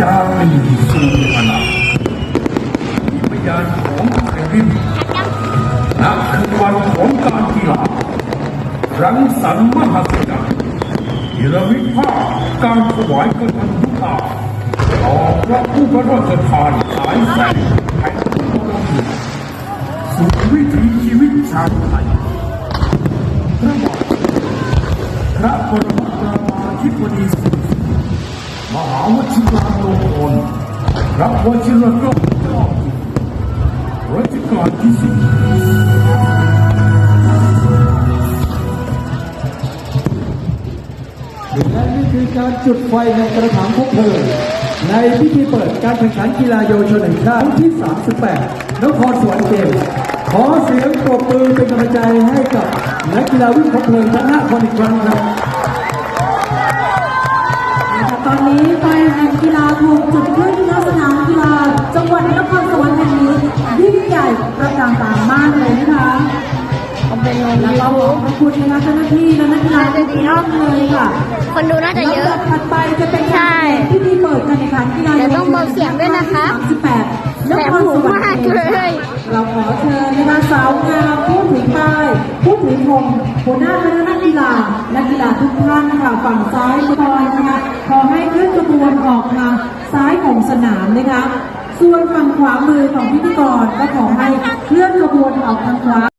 จางหนึ่งสู่อนาคตมีพยานของแผ่นดินนักคือวันของการกีฬารังสรรค์มหัศจรรย์นิรมิภาพการถวายกตัญญูตาต่อพระผู้พระราชทานสายแสงแห่งพุทธมนต์สู่วิถีชีวิตชาวไทยพระบาทพระบรมรามาธิบดีมหาวชิราล ระวชิรกล้าเจ้ารัชกาลที่สิบและนี่คือการจุดไฟในกระถางพบเพลิงในพิธีเปิดการแข่งขันกีฬาเยาวชนแห่งชาติที่ 38 นครสวรรค์เกมขอเสียงปรบมือเป็นกำลังใจให้กับนักกีฬาวิ่งพบเพลิงทั้ง5คนอีกครั้งครับตอนนี้ไฟแห่งกีฬาถูกจุด ประการตามากเลยนะคะเอาเป็นลงแล้วก็ขอบพระคุณนะคะเจ้าหน้าที่และนักกีฬาทุกท่านเลยค่ะคนดูน่าจะเยอะลำดับถัดไปจะเป็นใช่พิธีเปิดการแข่งขันกีฬาเดี๋ยวต้องเบาเสียงด้วยนะคะ38นแสบครหูสวรรมากค์เลยเราขอเชิญนะคะสาวงามผู้ถือป้ายผู้ถือธงหัวหน้าคณะนักกีฬานักกีฬาทุกท่านค่ะฝั่งซ้ายมือบอยนะคะขอให้เคลื่อนขบวนออกทางซ้ายของสนามนะคะ ส่วนฝั่งขวามือของพิธีกรก็ขอให้เคลื่อนขบวนออกทางขวา